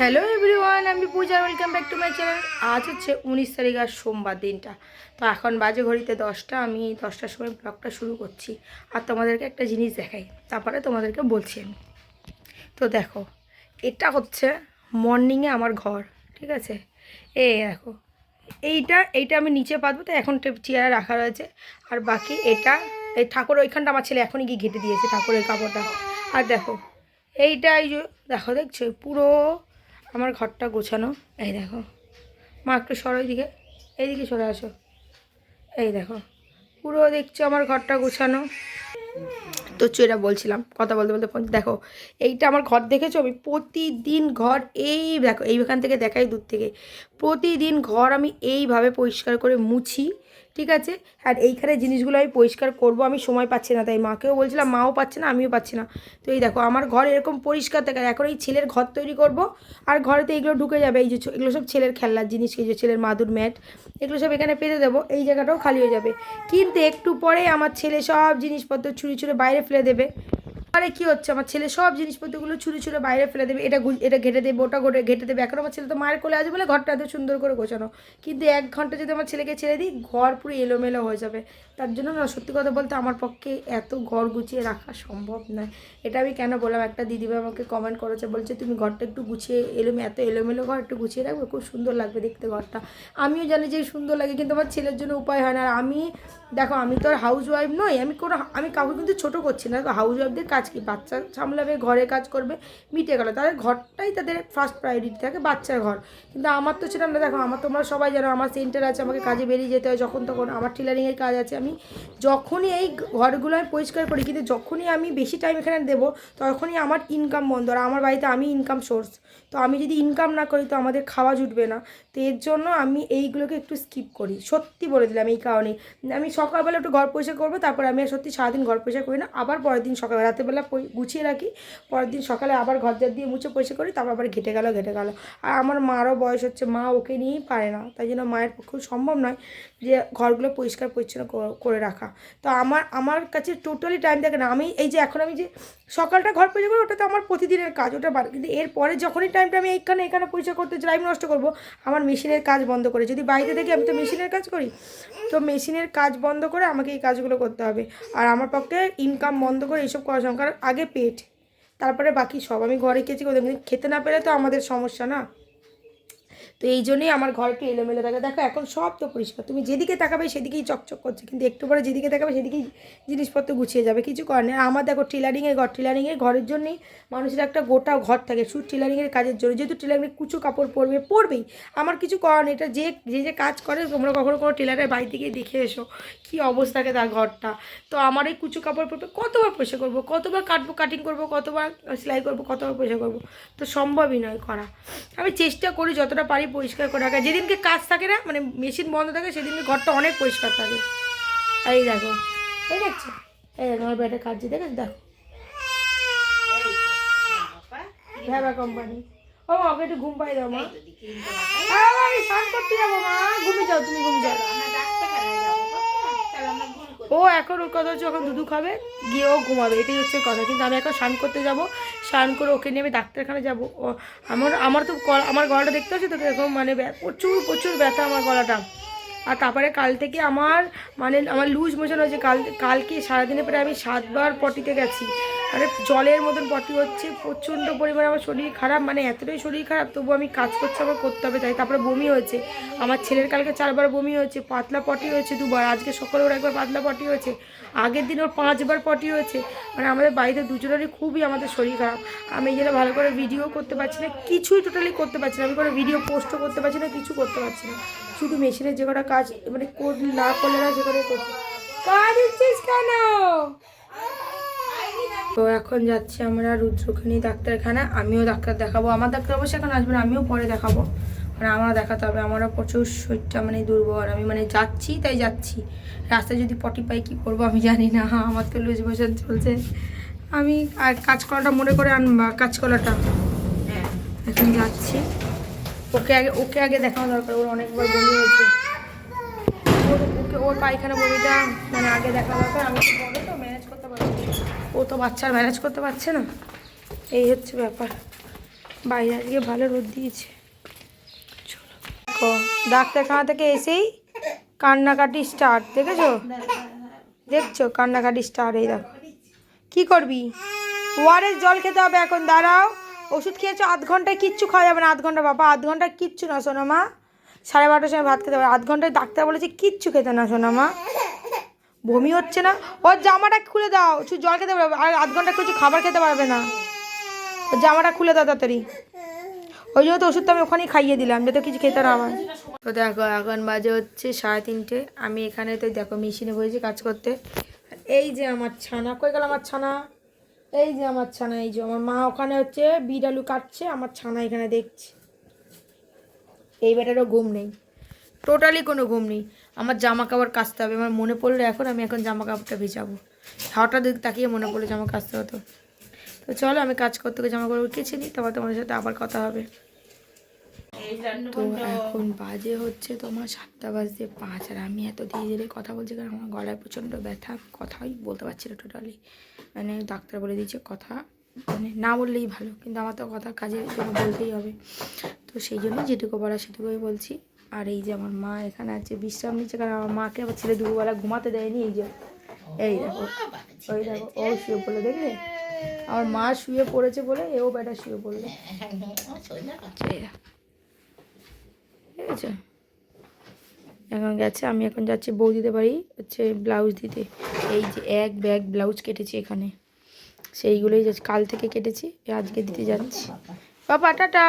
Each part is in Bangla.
হ্যালো এভরিওয়ান আমি Puja welcome back to my channel আজ হচ্ছে উনিশ তারিখ আর সোমবার দিনটা। তো এখন বাজে ঘড়িতে দশটা, আমি দশটার সময় ব্লগটা শুরু করছি। আর তোমাদেরকে একটা জিনিস দেখাই, তারপরে তোমাদেরকে বলছি আমি। তো দেখো, এটা হচ্ছে মর্নিংয়ে আমার ঘর, ঠিক আছে? এ দেখো, এইটা এইটা আমি নিচে পাতবো, তো এখন চেয়ারে রাখা রয়েছে। আর বাকি এটা, এই ঠাকুর ওইখানটা আমার ছেলে এখনই গিয়ে ঘেটে দিয়েছে ঠাকুরের কাপড়টা। আর দেখো, এইটা এই যে, দেখো দেখছ, পুরো আমার ঘরটা গোছানো। এই দেখো। মা, একটু সরো এইদিকে। এইদিকে সরে আসো। এই দেখো। পুরো দেখছ আমার ঘরটা গোছানো। তো যেটা বলছিলাম, কথা বলতে বলতে দেখো, এইটা আমার ঘর দেখেছ? আমি প্রতিদিন ঘর এই দেখো, এইখান থেকে দেখাই দূর থেকে। প্রতিদিন ঘর আমি এইভাবে পরিষ্কার করে মুছি। ঠিক আছে? আর এইখানে জিনিসগুলো আমি পরিষ্কার করব, আমি সময় পাচ্ছি না, তাই মাকেও বলছিলাম, মাও পাচ্ছে না, আমিও পাচ্ছি না। তো এই দেখো, আমার ঘর এরকম পরিষ্কার থাকে এখন এই ছেলের ঘর তৈরি করব, আর ঘরেতে এইগুলো ঢুকে যাবে, এই যে এগুলো সব ছেলের খেলনার জিনিস, এই যে ছেলের মাদুর ম্যাট, এগুলো সব এখানে পেতে দেবো, এই জায়গাটাও খালি হয়ে যাবে। কিন্তু একটু পরে আমার ছেলে সব জিনিসপত্র ছুঁড়ে ছুঁড়ে বাইরে ফেলে দেবে। আরে কি হচ্ছে? আমার ছেলে সব জিনিসপত্রগুলো ছুঁড়ে ছুঁড়ে বাইরে ফেলে দেবে। এটা এটা ঘেটে দেবে, ওটা ঘটে ঘেটে দেবে। এখন আমার ছেলে তো মায়ের কোলে আছে বলে ঘরটা এত সুন্দর করে গোছানো। কিন্তু এক ঘণ্টা যদি আমার ছেলেকে ছেড়ে দিই, ঘর পুরো এলোমেলো হয়ে যাবে। তার জন্য না, সত্যি কথা বলতে আমার পক্ষে এত ঘর গুছিয়ে রাখা সম্ভব নয়। এটা আমি কেন বললাম? একটা দিদিভাই আমাকে কমেন্ট করেছে, বলছে, তুমি ঘরটা একটু গুছিয়ে এলোমে, এত এলোমেলো ঘর, একটু গুছিয়ে রাখবে? খুব সুন্দর লাগবে দেখতে ঘরটা। আমিও জানি যে সুন্দর লাগে, কিন্তু আমার ছেলের জন্য উপায় হয় না। আর আমি, দেখো, আমি তো আর হাউস ওয়াইফ নই। আমি কোনো, আমি কাউকে কিন্তু ছোটো করছি না। হাউস ওয়াইফদের কাজ কি বাচ্চা সামলাবে, ঘরে কাজ করবে মিটে গেলো। তাদের ঘরটাই তাদের ফার্স্ট প্রায়োরিটি থাকে, বাচ্চার ঘর। কিন্তু আমার তো সেটা না, দেখো, আমার তোমরা সবাই জানো, আমার সেন্টার আছে, আমাকে কাজে বেরিয়ে যেতে হয় যখন তখন। আমার টেলারিংয়ের কাজ আছে, আমি যখনই এই ঘরগুলো আমি পরিষ্কার করি, কিন্তু যখনই আমি বেশি টাইম এখানে দেবো, তখনই আমার ইনকাম বন্ধ। আর আমার বাড়িতে আমি ইনকাম সোর্স তো আমি যদি ইনকাম না করি, তো আমাদের খাওয়া জুটবে না। তো এর জন্য আমি এইগুলোকে একটু স্কিপ করি। সত্যি বলে দিলাম এই কারণে আমি সকালবেলা একটু ঘর পরিষ্কার করব, তারপর আমি সত্যি সারাদিন ঘর পরিষ্কার করি না। আবার পরের দিন সকালে রাতেরবেলা পরি- গুছিয়ে রাখি। পরের দিন সকালে আবার ঘর জার দিয়ে মুছে পরিষ্কার করি, তারপর আবার ঘেটে গেল ঘেটে গেল। আর আমার মারও বয়স হচ্ছে, মা ওকে নিয়েই পারে না। তাই জন্য মায়ের পক্ষেও সম্ভব নয় যে ঘরগুলো পরিষ্কার পরিচ্ছন্ন করে রাখা। তো আমার আমার কাছে টোটালি টাইম থাকে না। আমি এই যে এখন আমি যে সকালটা ঘর পরিষ্কার করি, ওটা তো আমার প্রতিদিনের কাজ, ওটা বার কিন্তু এরপরে যখনই টাইমটা আমি এইখানে এখানে পরিষ্কার করতে টাইম নষ্ট করব। আমার মেশিনের কাজ বন্ধ করে। যদি বাড়িতে দেখি আমি তো মেশিনের কাজ করি, তো মেশিনের কাজ বন্ধ করে আমাকে এই কাজগুলো করতে হবে। আর আমার পক্ষে ইনকাম বন্ধ করে এইসব করা সম্ভব আগে পেট, তারপরে বাকি সব। আমি ঘরে খেয়েছি খেতে না পেলে তো আমাদের সমস্যা না? তো এই জন্যই আমার ঘর একটু এলোমেলো থাকে। দেখো, এখন সব তো পরিষ্কার। তুমি যেদিকে তাকাবে সেদিকেই চকচক করছে, কিন্তু একটু পরে যেদিকে তাকাবে সেদিকেই জিনিসপত্র গুছিয়ে যাবে, কিছু করার নেই। আমার দেখো টেলারিংয়ের ঘর টেলারিংয়ের ঘরের জন্যই মানুষের একটা গোটা ঘর থাকে। শুধু টেলারিংয়ের কাজের জন্য, যেহেতু টেলারিংয়ের কুচু কাপড় পরবে, পরবেই। আমার কিছু করার নেই। এটা যে যে যে কাজ করে, তোমরা কখনো কোনো টেলারের বাড়ি গিয়ে দেখে এসো কী অবস্থা থাকে তার ঘরটা। তো আমার এই কুচু কাপড় পরবে কতবার পয়সা করব, কতবার কাটবো কাটিং করব, কতবার সেলাই করব, কতবার পয়সা করব, তো সম্ভবই নয় করা। আমি চেষ্টা করি যতটা পারি পরিষ্কার করে রাখা। যেদিনকে কাজ থাকে না মানে মেশিন বন্ধ থাকে, সেদিনকে ঘরটা অনেক পরিষ্কার থাকে। এই দেখো ঠিক আছে এই দেখো, আমার ব্যাটের কাজ দেখেছ? দেখো। ভ্যাবা কোম্পানি ও ওকে একটু ঘুম পাই দাও, মা। স্নান করতে যাব, মা। ঘুমিয়ে যাও, তুমি ঘুমিয়ে যাও। ও, এখন ওর কথা হচ্ছে ওখন দুধু খাবে, গিয়ে ও ঘুমাবে। এটাই হচ্ছে কথা। কিন্তু আমি এখন স্নান করতে যাব। স্নান করে ওকে নিয়ে আমি ডাক্তারখানা যাব। আমার আমার তো আমার গলাটা দেখতে পাচ্ছি তো এরকম? মানে প্রচুর প্রচুর ব্যথা আমার গলাটা। আর তারপরে কাল থেকে আমার মানে আমার লুজ মোশন হয়েছে। কাল, কালকে সারাদিনে প্রায় আমি সাতবার পটিতে গেছি। মানে জলের মতন পটি হচ্ছে, প্রচণ্ড পরিমাণে আমার শরীর খারাপ মানে এতটাই শরীর খারাপ, তবু আমি কাজ করতে আমার করতে হবে তাই, তারপরে বমি হয়েছে। আমার ছেলের কালকে চারবার বমি হয়েছে, পাতলা পটি হয়েছে দুবার, আজকে সকালে ওর একবার পাতলা পটি হয়েছে, আগের দিন ওর পাঁচবার পটি হয়েছে মানে আমাদের বাড়িতে দুজনেরই খুবই আমাদের শরীর খারাপ। আমি এই ভালো করে ভিডিও করতে পারছি না, কিছুই টোটালি করতে পারছি না, আমি কোনো ভিডিও পোস্টও করতে পারছি না, কিছু করতে পারছি না। শুধু মেশিনের যে কটা কাজ মানে কর না করলে না যে কটা করছি কাজ দিচ্ছিস কেন? তো এখন যাচ্ছি আমরা রুদ্রখানি ডাক্তারখানা। আমিও ডাক্তার দেখাবো। আমার ডাক্তার অবশ্যই এখন আসবেন আমিও পরে দেখাবো। মানে আমার দেখাতে হবে। আমারও প্রচুর শরীরটা মানে দুর্বল। আমি মানে যাচ্ছি তাই যাচ্ছি। রাস্তায় যদি পটি পাই কী করব আমি জানি না। আমার তো লুজ মোশন চলছে। আমি আর কাজ করাটা মনে করে আনবা কাজ করাটা। এখন যাচ্ছি। ওকে আগে ওকে আগে দেখানো দরকার। ওর অনেকবার বমি হয়েছে। ওর ওকে ওর পায়খানা বমিটা মানে আগে দেখা দরকার। আমি তো বড় তো ম্যানেজ করতে পারছি ও তো বাচ্চার ম্যানেজ করতে পারছে না। এই হচ্ছে ব্যাপার। বাইরে আজকে ভালো রোদ দিয়েছে। চলো। ডাক্তারখানা থেকে এসেই কান্নাকাটি স্টার্ট দেখেছ? দেখছ, কান্নাকাটি স্টার্ট এই দেখো। কি করবি? ওয়ারের জল খেতে হবে এখন, দাঁড়াও। ওষুধ খেয়েছো, আধ ঘন্টায় কিচ্ছু খাওয়া যাবে না, আধ ঘণ্টা বাবা, আধ ঘন্টায় কিচ্ছু না শোনো মা সাড়ে বারোটার সময় ভাত খেতে হবে। আধ ঘন্টায় ডাক্তার বলেছে, কিচ্ছু খেতে না শোনো মা বমি হচ্ছে না? ওর জামাটা খুলে দাও শুধু জল খেতে পারবে, আর আধ ঘণ্টা কিছু খাবার খেতে পারবে না। ওর জামাটা খুলে দাও তাড়াতাড়ি। ওই জন্য তো ওষুধটা আমি ওখানেই খাইয়ে দিলাম, যাতে কিছু খেতে না হয়। তো দেখো, এখন বাজে হচ্ছে সাড়ে তিনটে। আমি এখানে তো দেখো মেশিনে বসেছি কাজ করতে। এই যে আমার ছানা, কই গেল আমার ছানা? এই যে আমার ছানা, এই যে আমার মা ওখানে হচ্ছে বিট আলু কাটছে, আমার ছানা এখানে দেখছে। এই বেটারও ঘুম নেই। টোটালি কোনো ঘুম নেই। আমার জামা কাপড় কাচতে হবে। আমার মনে পড়ল এখন আমি এখন জামা কাপড়টা ভিজাবো। হঠাৎ দিক তাকিয়ে মনে পড়ল জামা কাচতে হতো তো। চলো আমি কাজ করতে গিয়ে জামা কাপড় কেচে নিই, তারপর তোমাদের সাথে আবার কথা হবে। তো এখন বাজে হচ্ছে তোমার সাতটা বাজতে পাঁচ আর আমি এত ধীরে ধীরে কথা বলছি কারণ আমার গলায় প্রচণ্ড ব্যথা, কথাই বলতে পারছি না টোটালি মানে ডাক্তার বলে দিয়েছে কথা মানে না বললেই ভালো, কিন্তু আমার তো কথা জন্য বলতেই হবে। তো সেই জন্য যেটুকু বলা সেটুকুই বলছি। আর এই যে আমার মা এখানে আছে, বিশ্রাম নিচ্ছে কারণ আমার মাকে আবার ছেলে দুপুরবেলা ঘুমাতে দেয়নি, এই যে। এই দেখো ওই দেখো, ও শুয়ে পড়ল, দেখলে? আমার মা শুয়ে পড়েছে বলে এও বেটা শুয়ে পড়ল। ঠিক আছে এখন গেছে, আমি এখন যাচ্ছি বউ দিতে পারি হচ্ছে ব্লাউজ দিতে। এই যে এক ব্যাগ ব্লাউজ কেটেছি এখানে। সেইগুলোই কাল থেকে কেটেছি আজকে দিতে যাচ্ছি। বাবা, tata.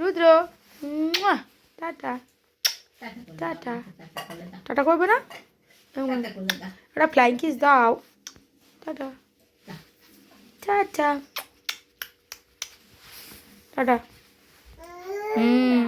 Rudra. Tata. Tata. Tata করবে না? একটা ফ্লাইং কিস দাও। টাটা। টাটা। টাটা। হুম